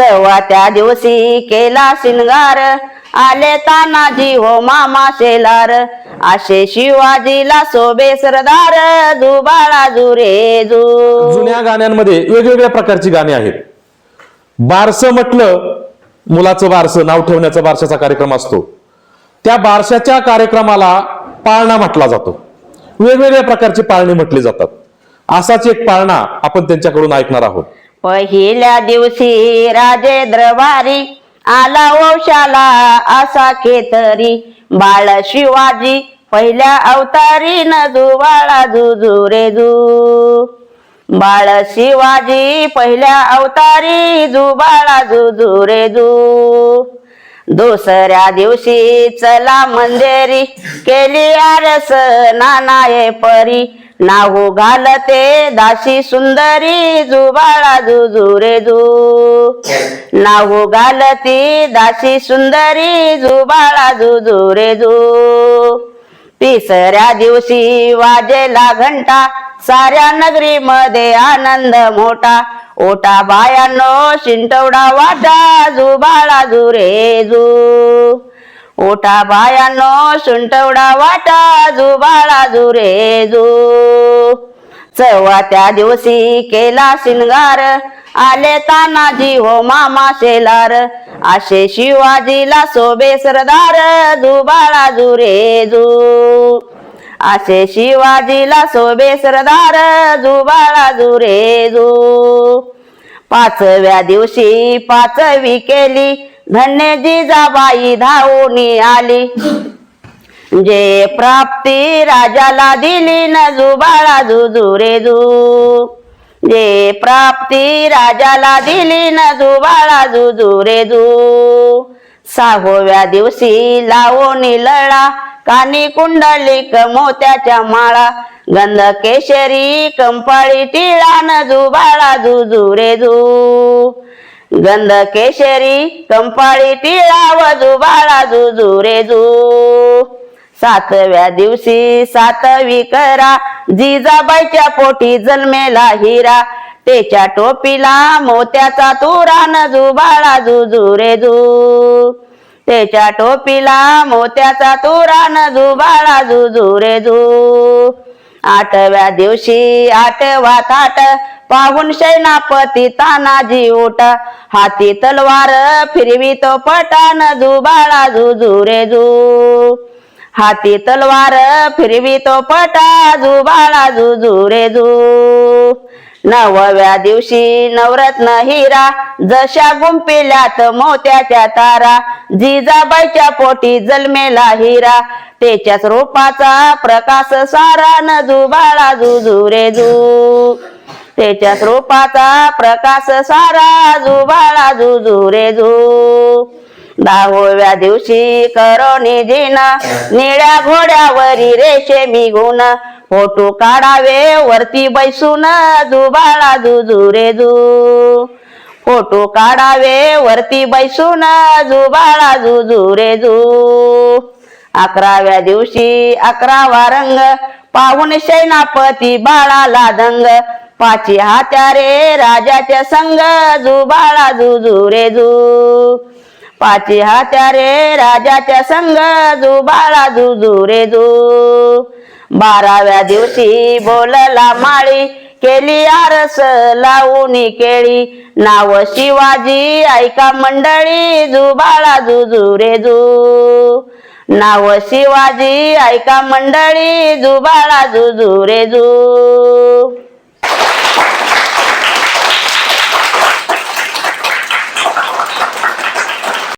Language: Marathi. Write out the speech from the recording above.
चव्वा त्या दिवशी केला शिंगार आले तानाजी हो मामा शेलार असे शिवाजीला सोबे सरदार दुबाळा जुरे जू. जुन्या गाण्यांमध्ये वेगवेगळ्या प्रकारची गाणी आहेत. बारसं म्हटलं मुलाचं बारसं नाव ठेवण्याचा बारशाचा कार्यक्रम असतो. त्या बारशाच्या कार्यक्रमाला पाळणा म्हटला जातो. वेगवेगळ्या प्रकारची पाळणी म्हटली जातात. असाच एक पाळणा आपण त्यांच्याकडून ऐकणार आहोत. पहिल्या दिवशी राजेंद्र वारी आला वंशाला असा केतरी बाळ शिवाजी पहिल्या अवतारी न जुजू रे जू. बाळ शिवाजी पहिल्या अवतारी जुबाळा जुजू रे जू. दुसऱ्या दिवशी चला मंदिरी केली आरस नानाये परी. नाहू घालते दाशी सुंदरी जुबाळा जुजू रे जू. नाहू घालती दाशी सुंदरी जुबाळा जुजू रे जू. तिसऱ्या दिवशी वाजेला घंटा साऱ्या नगरीमध्ये आनंद मोठा. ओटा बायानो शिंटवडा वाटा जुबाळा जुरे जू. ओटा बायानो सुंटवडा वाटा जुबाळा जुरे जू चव्वा त्या दिवशी केला शिंगार आले तानाजी हो मामा शेलार. असे शिवाजीला सोबे सरदार जुबाळा जुरे जू असे शिवाजीला सोबे सरदार जुबाळा जुरे जू. पाचव्या दिवशी पाचवी केली धन्य जिजाबाई धावून आली. जे प्राप्ती राजाला दिली न जुबाळा जुजू रे जू. जे प्राप्ती राजाला दिली न जुबाळा जुजू रे जू. सहाव्या दिवशी लावोनी लळा कानी कुंडलिक मोत्याच्या माळा. गंध केशरी कंपाळी टिळा न जुबाळा जुजू रे जू. गंध केशरी कंपाळी टिळा वजू बाळा जुजू रे जू. सातव्या दिवशी सातवी करा जिजाबाईच्या पोटी जन्मेला हिरा. त्याच्या टोपीला मोत्याचा तुरा नजू बाळा जुजू रे जू. त्याच्या टोपीला मोत्याचा तुरा नजू बाळा जुजू रे जू. आठव्या दिवशी आठवा थाट पाहून सेनापती तानाजी उठ. हाती तलवार फिरवी तो पटान जुबाळा जुजू रे जू. हाती तलवार फिरवी तो पटा जुबाळा जुजू रे जू. नवव्या दिवशी नवरत्न हिरा जशा गुंपिल्यात मोत्याच्या तारा जिजाबाईच्या पोटी जन्मेला हिरा. त्याच्याच रूपाचा प्रकाश सारा न जुबाळा जुजू रे जू. त्याच्या रूपाचा प्रकाश सारा जुबाळा जुजू रे जू. दहाव्या दिवशी करोनी जिना निळ्या घोड्यावरी रेशमी गुण फोटो काढावे वरती बैसून जुबाळा जुजू रे जू. फोटो काढावे वरती बैसून जुबाळा जुजू रे जू. अकराव्या दिवशी अकरावा रंग पाहून सेनापती बाळाला दंग. पाची हात्यारे राजाच्या संग जुबाळा जुजू रे जू. पाची हात्यारे राजाच्या संग जुबाळा जुजू रे जू. बाराव्या दिवशी बोलला माळी केली आरस लावून केळी. नाव शिवाजी ऐका मंडळी जुबाळा जुजू रे जू. नाव शिवाजी ऐका मंडळी जुबाळा जुजू रे जू.